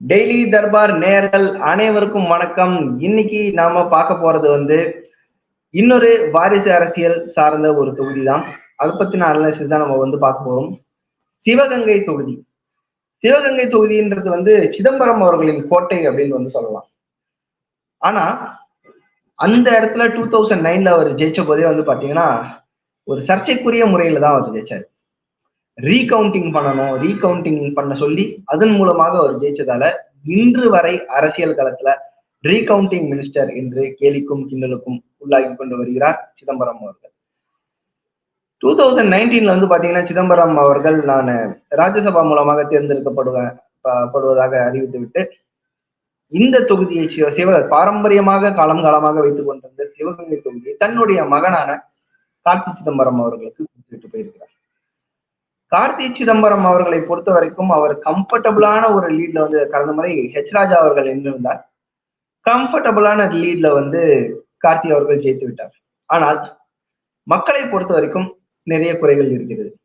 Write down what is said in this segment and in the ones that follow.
Daily Darbar நேயர்கள் அனைவருக்கும் வணக்கம். இன்னைக்கு நாம பார்க்க போறது வந்து இன்னொரு வாரிசு அரசியல் சார்ந்த ஒரு தொகுதி தான் அதை பத்தின அனாலிசிஸ் தான் நம்ம வந்து பார்க்க போறோம். சிவகங்கை தொகுதி. சிவகங்கை தொகுதின்றது வந்து சிதம்பரம் அவர்களின் கோட்டை அப்படின்னு வந்து சொல்லலாம். ஆனா அந்த இடத்துல டூ தௌசண்ட் நைன்ல அவர் ஜெயிச்ச போதே வந்து பாத்தீங்கன்னா ஒரு சர்ச்சைக்குரிய முறையில தான் அவர் ஜெயிச்சாரு. ரீகவுண்டிங் பண்ணணும் ரீகவுண்டிங் பண்ண சொல்லி அதன் மூலமாக அவர் ஜெயிச்சதால இன்று வரை அரசியல் களத்துல ரீகவுண்டிங் மினிஸ்டர் என்று கேலிக்கும் கிண்டலுக்கும் உள்ளாகி கொண்டு வருகிறார் சிதம்பரம் அவர்கள். டூ தௌசண்ட் நைன்டீன்ல வந்து பாத்தீங்கன்னா சிதம்பரம் அவர்கள் நான் ராஜ்யசபா மூலமாக தேர்ந்தெடுக்கப்படுவேன் படுவதாக அறிவித்து விட்டு இந்த தொகுதியை சிவ சிவ பாரம்பரியமாக காலம் காலமாக வைத்துக் கொண்டிருந்த சிவகங்கை தொகுதியை தன்னுடைய மகனான கார்த்தி சிதம்பரம் அவர்களுக்கு கொடுத்துட்டு போயிருக்கிறார். கார்த்தி சிதம்பரம் அவர்களை பொறுத்த வரைக்கும் அவர் கம்ஃபர்டபுளான ஒரு லீட்ல வந்து கடந்த முறை ஹெச் ராஜா அவர்கள் நின்றிருந்தார். கம்ஃபர்டபுளான லீட்ல வந்து கார்த்தி அவர்கள் ஜெயித்து விட்டார். ஆனால் மக்களை பொறுத்த வரைக்கும் நிறைய குறைகள் இருக்கிறது.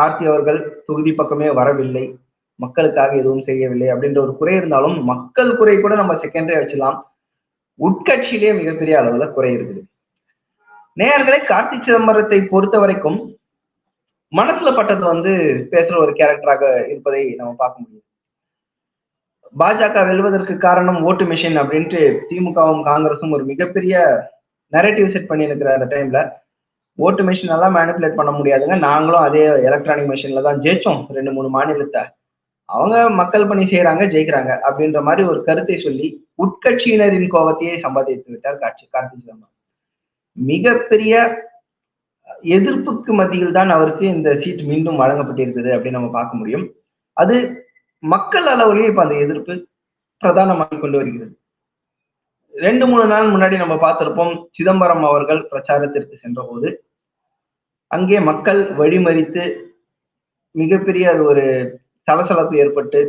கார்த்தி அவர்கள் தொகுதி பக்கமே வரவில்லை. மக்களுக்காக எதுவும் செய்யவில்லை அப்படின்ற ஒரு குறை இருந்தாலும் மக்கள் குறை கூட நம்ம செகண்டரி வச்சுக்கலாம். உட்கட்சியிலேயே மிகப்பெரிய அளவுல குறை இருக்குது. நேயர்களை கார்த்தி சிதம்பரத்தை பொறுத்த வரைக்கும் மனசுல பட்டது வந்து பேசுற ஒரு கேரக்டராக இருப்பதை நம்ம பார்க்க முடியும். பாஜக வெல்வதற்கு காரணம் ஓட்டு மிஷின் அப்படின்ட்டு திமுகவும் காங்கிரஸும் ஒரு மிகப்பெரிய நரேட்டிவ் செட் பண்ணி இருக்கிற அந்த டைம்ல ஓட்டு மிஷின் எல்லாம் மேனிப்புலேட் பண்ண முடியாதுங்க. நாங்களும் அதே எலக்ட்ரானிக் மிஷின்ல தான் ஜெயிச்சோம். ரெண்டு மூணு மாநிலத்தை. அவங்க மக்கள் பணி செய்யறாங்க ஜெயிக்கிறாங்க அப்படின்ற மாதிரி ஒரு கருத்தை சொல்லி உட்கட்சியினரின் கோபத்தையே சம்பாதித்து விட்டார் காட்சி கார்த்தி சிதம்பரம். மிகப்பெரிய எதிர்ப்புக்கு மத்தியில் தான் அவருக்கு இந்த சீட் மீண்டும் வழங்கப்பட்டிருக்குது அப்படின்னு நம்ம பார்க்க முடியும். அது மக்கள் அளவுலேயே இப்ப அந்த எதிர்ப்பு பிரதானமாகி கொண்டு வருகிறது. ரெண்டு மூணு நாள் முன்னாடி நம்ம பார்த்திருப்போம் சிதம்பரம் அவர்கள் பிரச்சாரத்திற்கு சென்ற போது அங்கே மக்கள் வழிமறித்து மிகப்பெரிய அது ஒரு சலசலப்பு ஏற்பட்டு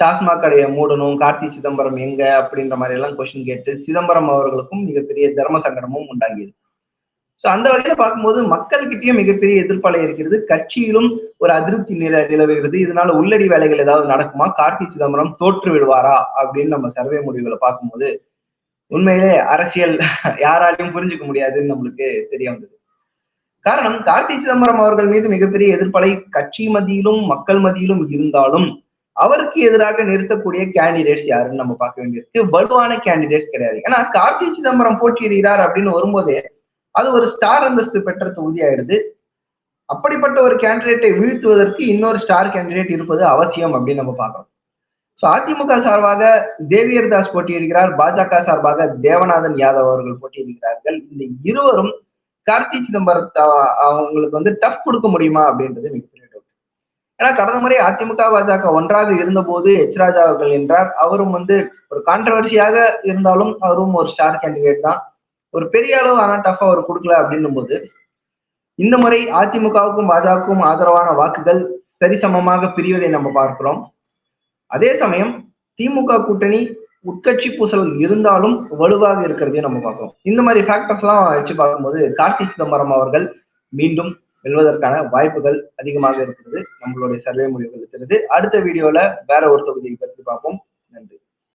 டாஸ்மாக் கடையை மூடணும் கார்த்தி சிதம்பரம் எங்க அப்படின்ற மாதிரி எல்லாம் கொஸ்டின் கேட்டு சிதம்பரம் அவர்களுக்கும் மிகப்பெரிய தர்ம சங்கடமும் உண்டாகியது. ஸோ அந்த வகையில பார்க்கும்போது மக்கள்கிட்டயும் மிகப்பெரிய எதிர்ப்பலை இருக்கிறது. கட்சியிலும் ஒரு அதிருப்தி நில நிலவுகிறது. இதனால உள்ளடி வேலைகள் ஏதாவது நடக்குமா? கார்த்தி சிதம்பரம் தோற்று விடுவாரா? அப்படின்னு நம்ம சர்வே முடிவுகளை பார்க்கும்போது உண்மையிலே அரசியல் யாராலையும் புரிஞ்சுக்க முடியாதுன்னு நம்மளுக்கு தெரிய வந்தது. காரணம் கார்த்தி சிதம்பரம் அவர்கள் மீது மிகப்பெரிய எதிர்ப்பலை கட்சி மத்தியிலும் மக்கள் மத்தியிலும் இருந்தாலும் அவருக்கு எதிராக நிறுத்தக்கூடிய கேண்டிடேட்ஸ் யாருன்னு நம்ம பார்க்க வேண்டியிருக்கு வலுவான கேண்டிடேட்ஸ் கிடையாது. ஏன்னா கார்த்தி சிதம்பரம் போட்டியிடுகிறார் அப்படின்னு வரும்போதே அது ஒரு ஸ்டார் அந்தஸ்து பெற்ற தொகுதி ஆயிடுது அப்படிப்பட்ட ஒரு கேண்டிடேட்டை வீழ்த்துவதற்கு இன்னொரு ஸ்டார் கேண்டிடேட் இருப்பது அவசியம் அப்படின்னு நம்ம பார்க்கறோம். ஸோ அதிமுக சார்பாக தேவியர் தாஸ் போட்டியிடுகிறார். பாஜக சார்பாக தேவநாதன் யாதவ் அவர்கள் போட்டியிடுகிறார்கள். இந்த இருவரும் கார்த்தி சிதம்பரத்தை அவங்களுக்கு வந்து டஃப் கொடுக்க முடியுமா அப்படின்றது மிகப்பெரிய டவுட் ஏன்னா கடந்த முறை அதிமுக பாஜக ஒன்றாக இருந்தபோது எச் ராஜா அவர்கள் என்றார் அவரும் வந்து ஒரு கான்ட்ரவர்சியாக இருந்தாலும் அவரும் ஒரு ஸ்டார் கேண்டிடேட் தான். ஒரு பெரிய அளவு ஆனால் டஃப் அவர் கொடுக்கல அப்படின்னும் போது இந்த முறை அதிமுகவுக்கும் பாஜகவுக்கும் ஆதரவான வாக்குகள் சரிசமமாக பிரிவதை நம்ம பார்க்கிறோம். அதே சமயம் திமுக கூட்டணி உட்கட்சி பூசல் இருந்தாலும் வலுவாக இருக்கிறதையும் நம்ம பார்க்கிறோம். இந்த மாதிரி ஃபேக்டர்ஸ் எல்லாம் வச்சு பார்க்கும்போது கார்த்தி சிதம்பரம் அவர்கள் மீண்டும் வெல்வதற்கான வாய்ப்புகள் அதிகமாக இருக்கிறது. நம்மளுடைய சர்வே முடிவுகள் இருக்கிறது அடுத்த வீடியோல வேற ஒரு தொகுதியை பற்றி பார்ப்போம்.